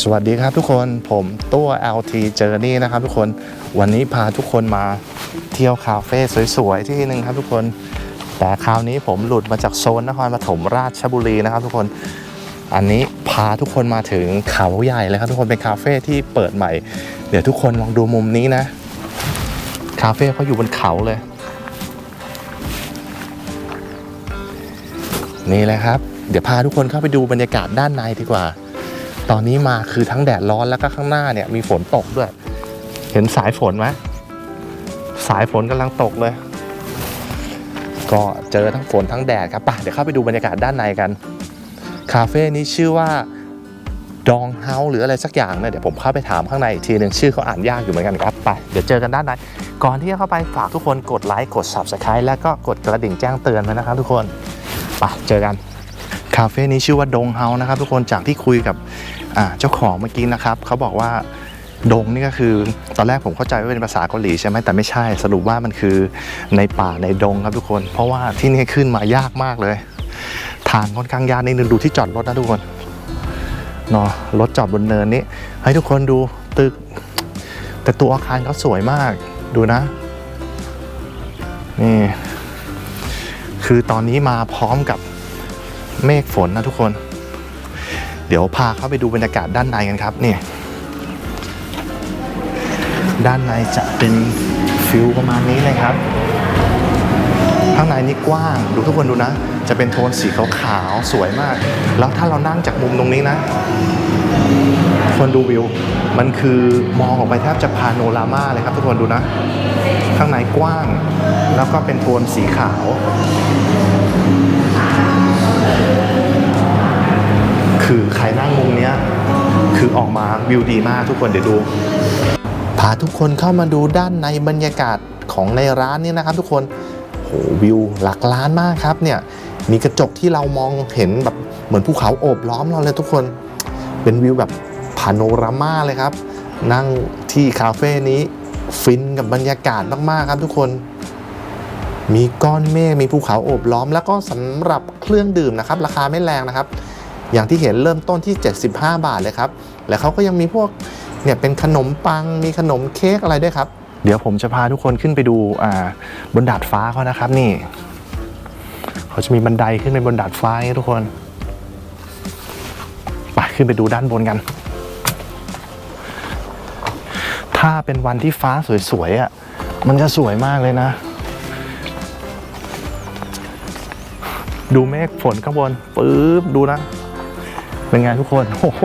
สวัสดีครับทุกคนผมตัว LT Journey นะครับทุกคนวันนี้พาทุกคนมาเที่ยวคาเฟ่สวยๆที่หนึ่งครับทุกคน แต่คราวนี้ผมหลุดมาจากโซนนครปฐมราชบุรีนะครับทุกคนอันนี้พาทุกคนมาถึงเขาใหญ่เลยครับทุกคนเป็นคาเฟ่ที่เปิดใหม่ เดี๋ยวทุกคนลองดูมุมนี้นะ คาเฟ่เขาอยู่บนเขาเลย นี่เลยครับ เดี๋ยวพาทุกคนเข้าไปดูบรรยากาศด้านในดีกว่า ตอนนี้มาคือทั้งแดดร้อนแล้วก็ข้างหน้าเนี่ยมีฝนตกด้วย เห็นสายฝนไหมสายฝนกำลังตกเลย ก็เจอทั้งฝนทั้งแดดครับไปเดี๋ยวเข้าไปดูบรรยากาศด้านในกัน คาเฟ่นี้ชื่อว่าดองเฮาหรืออะไรสักอย่างเนี่ยเดี๋ยวผมเข้าไปถามข้างในอีกทีหนึ่งชื่อเขาอ่านยากอยู่เหมือนกันครับไปเดี๋ยวเจอกันด้านในก่อนที่จะเข้าไปฝากทุกคนกดไลค์กด subscribe แล้วก็กดกระดิ่งแจ้งเตือนไว้นะครับทุกคนไปเจอกันคาเฟ่นี้ชื่อว่าดงเฮานะครับทุกคนจากที่คุยกับ เจ้าของเมื่อกี้นะครับเขาบอกว่าดงนี่ก็คือตอนแรกผมเข้าใจว่าเป็นภาษาเกาหลีใช่ไหมแต่ไม่ใช่สรุปว่ามันคือในป่าในดงครับทุกคน เพราะว่าที่นี่ขึ้นมายากมากเลย ทางค่อนข้างยากนิดนึงดูที่จอดรถนะทุกคนเนาะรถจอดบนเนินนี้ให้ทุกคนดูตึก แต่ตัวอาคารเขาสวยมากดูนะนี่คือตอนนี้มาพร้อมกับเมฆฝนนะทุกคน เดี๋ยวพาเข้าไปดูบรรยากาศด้านในกันครับนี่ด้านในจะเป็นฟิลประมาณนี้เลยครับ ข้างในนี่กว้างดูทุกคนดูนะ จะเป็นโทนสีขาวๆสวยมาก แล้วถ้าเรานั่งจากมุมตรงนี้นะ คนดูวิว มันคือมองออกไปแทบจะพาโนรามาเลยครับ ทุกคนดูนะ ข้างในกว้าง แล้วก็เป็นโทนสีขาว คือใครนั่งมุมเนี้ยคือออกมาวิวดีมากทุกคนเดี๋ยวดู พาทุกคนเข้ามาดูด้านในบรรยากาศของในร้านนี้นะครับ ทุกคนโหวิวหลักล้านมากครับเนี่ยมีกระจกที่เรามองเห็นแบบเหมือนภูเขาโอบล้อมเราเลยทุกคน เป็นวิวแบบพาโนรามาเลยครับ นั่งที่คาเฟ่นี้ฟินกับบรรยากาศมากๆครับทุกคน มีก้อนเมฆมีภูเขาโอบล้อม แล้วก็สำหรับเครื่องดื่มนะครับ ราคาไม่แรงนะครับ อย่างที่เห็นเริ่มต้นที่ 75 บาทเลยครับ แล้วเขาก็ยังมีพวกเนี่ยเป็นขนมปัง มีขนมเค้กอะไรด้วยครับ เดี๋ยวผมจะพาทุกคนขึ้นไปดูอ่าบนดาดฟ้าเขานะครับนี่ เขาจะมีบันไดขึ้นไปบนดาดฟ้าให้ทุกคน ไปขึ้นไปดูด้านบนกัน ถ้าเป็นวันที่ฟ้าสวยๆอะ มันจะสวยมากเลยนะ ดูเมฆฝนข้างบนปึ๊บ ดูนะ เป็นไงทุกคนโอ้โห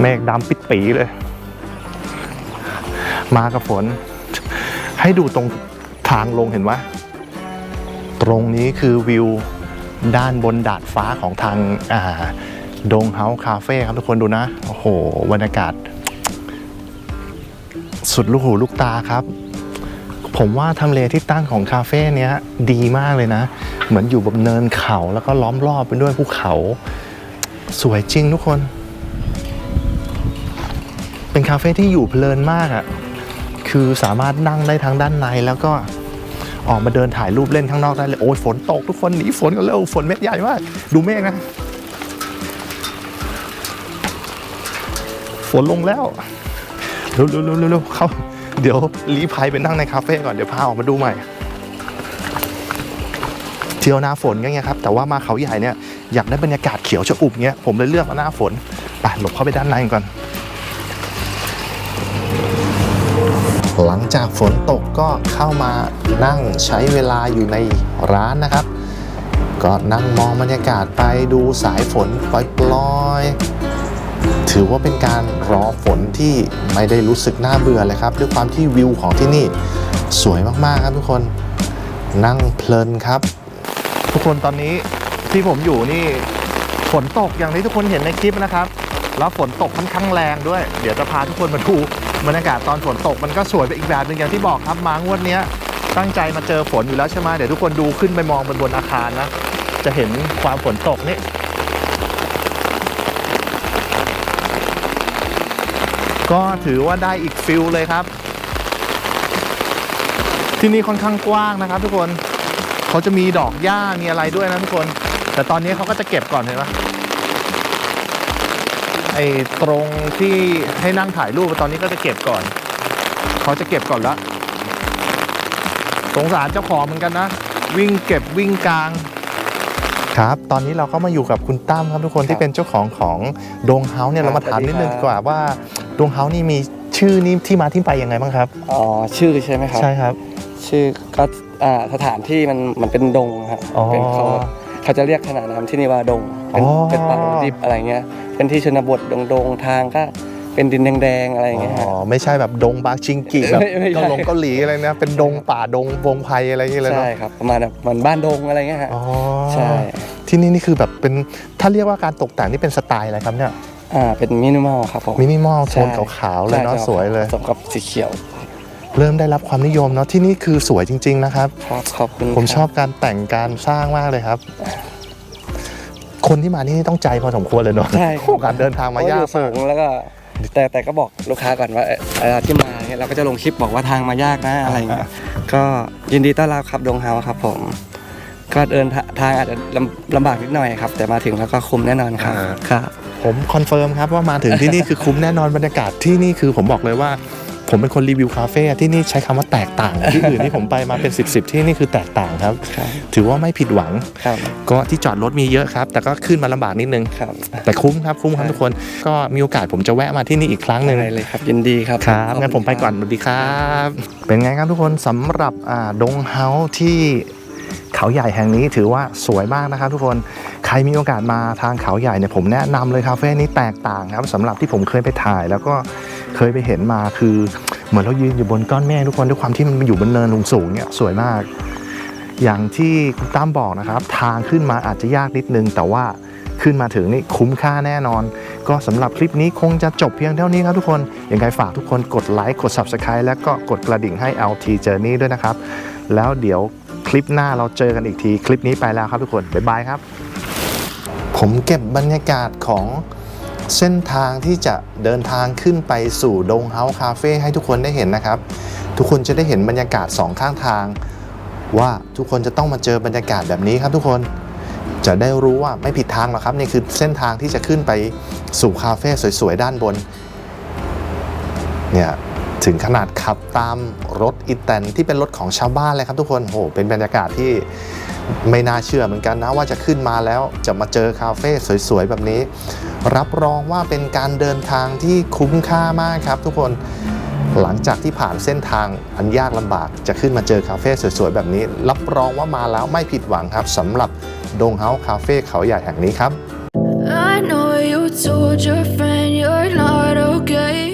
เมฆดำปิดปีเลย มากับฝน ให้ดูตรงทางลงเห็นไหมตรงนี้คือวิวด้านบนดาดฟ้าของทางอ่าดงเฮาส์คาเฟ่ครับทุกคนดูนะ โอ้โหบรรยากาศ สุดลูกหูลูกตาครับ ผมว่าทำเลที่ตั้งของคาเฟ่เนี้ยดีมากเลยนะ เหมือนอยู่บนเนินเขาแล้วก็ล้อมรอบไปด้วยภูเขา สวยจริงทุกคน เป็นคาเฟ่ที่อยู่เพลินมากอะ่ะ คือสามารถนั่งได้ทั้งด้านในแล้วก็ออกมาเดินถ่ายรูปเล่นข้างนอกได้เลย โอ้ยฝนตกทุกคนหนีฝนกันเร็วฝนเม็ดใหญ่มาก ดูเมฆนะ ฝนลงแล้วเร็วเร็วเร็วเร็วเข้า เดี๋ยวรีภัยไปนั่งในคาเฟ่ก่อน เดี๋ยวพาออกมาดูใหม่ เที่ยวหน้าฝนก็เงี้ยครับ แต่ว่ามาเขาใหญ่เนี่ย อยากได้บรรยากาศเขียวชอุ่มเงี้ยผมเลยเลือกมาหน้าฝนไปหลบเข้าไปด้านในก่อน หลังจากฝนตกก็เข้ามานั่งใช้เวลาอยู่ในร้านนะครับ ก็นั่งมองบรรยากาศไปดูสายฝนปล่อยๆ ถือว่าเป็นการรอฝนที่ไม่ได้รู้สึกน่าเบื่อเลยครับ ด้วยความที่วิวของที่นี่สวยมากๆครับทุกคนนั่งเพลินครับ ทุกคนตอนนี้ ที่ผมอยู่นี่ฝนตกอย่างที่ทุกคนเห็นในคลิปนะครับ แล้วฝนตกค่อนข้างแรงด้วย เดี๋ยวจะพาทุกคนมาดูบรรยากาศตอนฝนตกมันก็สวยไปอีกแบบหนึ่งอย่างที่บอกครับมางวดเนี้ยตั้งใจมาเจอฝนอยู่แล้วใช่ไหมเดี๋ยวทุกคนดูขึ้นไปมองบนบนอาคารนะ จะเห็นความฝนตกนี่ก็ถือว่าได้อีกฟิลเลยครับ ที่นี่ค่อนข้างกว้างนะครับ ทุกคนเขาจะมีดอกหญ้ามีอะไรด้วยนะทุกคน แต่ตอนนี้เขาก็จะเก็บก่อนเห็นไหมไอ้ตรงที่ให้นั่งถ่ายรูปตอนนี้ก็จะเก็บก่อน เขาจะเก็บก่อนละสงสารเจ้าของเหมือนกันนะ วิ่งเก็บวิ่งกลาง ครับ ตอนนี้เราก็มาอยู่กับคุณตั้มครับทุกคนที่เป็นเจ้าของของดงเฮาส์เนี่ยครัเราบมาถามสวัสดีนิดนึงครับดีกว่าว่าดงเฮาส์นี่มีชื่อนี่ที่มาที่ไปยังไงบ้างครับ อ๋อ ชื่อใช่ไหมครับ ใช่ครับ ชื่อก็อ่าสถานที่มันมันเป็นดงครับอ๋อเป็นเขา เขาจะเรียกขนาดน้ำที่นี่ว่าดง เป็นอ๋อ เป็นป่าดงดิบอะไรเงี้ยเป็นที่ชนบทดงดงๆทางก็เป็นดินแดงๆอะไรอย่างเงี้ยอ๋ฮะอไม่ใช่แบบดงบาชิงกิแบบไม่ไม่ใช่ เกาหลงเกาหลีอะไรนะเป็นดงป่าดงวงไพอะไรอย่างเงี้ยเลยใช่เนาะครับประมาณแบบเหมือนบ้านดงอะไรเงี้ยฮะอ๋อใช่ที่นี่นี่คือแบบเป็นถ้าเรียกว่าการตกแต่งนี่เป็นสไตล์อะไรครับเนี่ยอ่าเป็นมินิมอลครับผมมินิมอลโทนใช่ขาวๆเลยเนาะใช่สวยเลย ผสมกับสีเขียว เริ่มได้รับความนิยมเนาะที่นี่คือสวยจริง ๆ นะครับ ครับขอบคุณผมคชรัอบการแต่งการสร้างมากเลยครับ คนที่มาที่นี่ต้องใจพอสมควรเลยเนาะใช่คโอ้รับการเดินทางมาเพระยากอยู่สูมากงแล้วก็แต่แต่ก็บอกลูกค้าก่อนว่าเอ่อเอ่อที่มาเนี่ยเราก็จะลงคลิปบอกว่าทางมายากนะอะไรอย่างเงี้ยก็ยินดีต้อนรับครับดงเฮาครับผมก็เดินทาทางอาจจะลำลำบากนิดหน่อยครับ แต่มาถึงแล้วก็คุ้มแน่นอนครับอ่าครับ ผมคอนเฟิร์มครับว่ามาถึงที่นี่คือคุ้มแน่นอนบรรยากาศที่นี่คือผมบอกเลยว่า ผมเป็นคนรีวิวคาเฟ่อะที่นี่ใช้คำว่าแตกต่าง ที่อื่นที่ผมไปมาเป็น 10บสที่นี่คือแตกต่างครับครับถือว่าไม่ผิดหวังครับก็ที่จอดรถมีเยอะครับ แต่ก็ขึ้นมาลำบากนิดนึงครับแต่คุ้มครับคุ้มครับใช่ทุกคนก็มีโอกาสผมจะแวะมาที่นี่อีกครั้งหนึ่งได้เลยครับยินดีครับครับขอบณงั้นผมไปก่อนสวัสดีครับ เป็นไงครับทุกคนสำหรับอ่าดงเฮาส์ที่เขาใหญ่แห่งนี้ถือว่าสวยมากนะครับ ทุกคนใครมีโอกาสมาทางเขาใหญ่เนี่ยผมแนะนำเลยคาเฟ่นี้แตกต่างครับสำหรับที่ผมเคยไปถ่ายแล้วก็ เคยไปเห็นมาคือเหมือนเรายืนอยู่บนก้อนเมฆทุกคนด้วยความที่มันอยู่บนเนินสูงเนี่ยสวยมาก อย่างที่คุณตั้มบอกนะครับ ทางขึ้นมาอาจจะยากนิดนึง แต่ว่าขึ้นมาถึงนี่คุ้มค่าแน่นอน ก็สำหรับคลิปนี้คงจะจบเพียงเท่านี้ครับทุกคนอยังไงฝากทุกคนกดไลค์กด Subscribe และก็กดกระดิ่งให้ LT Journey ด้วยนะครับ แล้วเดี๋ยวคลิปหน้าเราเจอกันอีกที คลิปนี้ไปแล้วครับทุกคน บ๊ายบายครับ ผมเก็บบรรยากาศของ เส้นทางที่จะเดินทางขึ้นไปสู่ดงเฮาส์คาเฟ่ให้ทุกคนได้เห็นนะครับ ทุกคนจะได้เห็นบรรยากาศสองข้างทาง ว่าทุกคนจะต้องมาเจอบรรยากาศแบบนี้ครับทุกคนจะได้รู้ว่าไม่ผิดทางหรอกครับนี่คือเส้นทางที่จะขึ้นไปสู่คาเฟ่สวยๆด้านบนเนี่ยถึงขนาดขับตามรถอีแตนที่เป็นรถของชาวบ้านเลยครับทุกคนโหเป็นบรรยากาศที่ ไม่น่าเชื่อเหมือนกันนะว่าจะขึ้นมาแล้วจะมาเจอคาเฟ่สวยๆ แบบนี้ รับรองว่าเป็นการเดินทางที่คุ้มค่ามากครับ ทุกคนหลังจากที่ผ่านเส้นทางอันยากลำบากจะขึ้นมาเจอคาเฟ่สวยๆ แบบนี้ รับรองว่ามาแล้วไม่ผิดหวังครับสำหรับดงเฮาคาเฟ่เขาใหญ่แห่งนี้ครับ I know you told your friend you're not okay.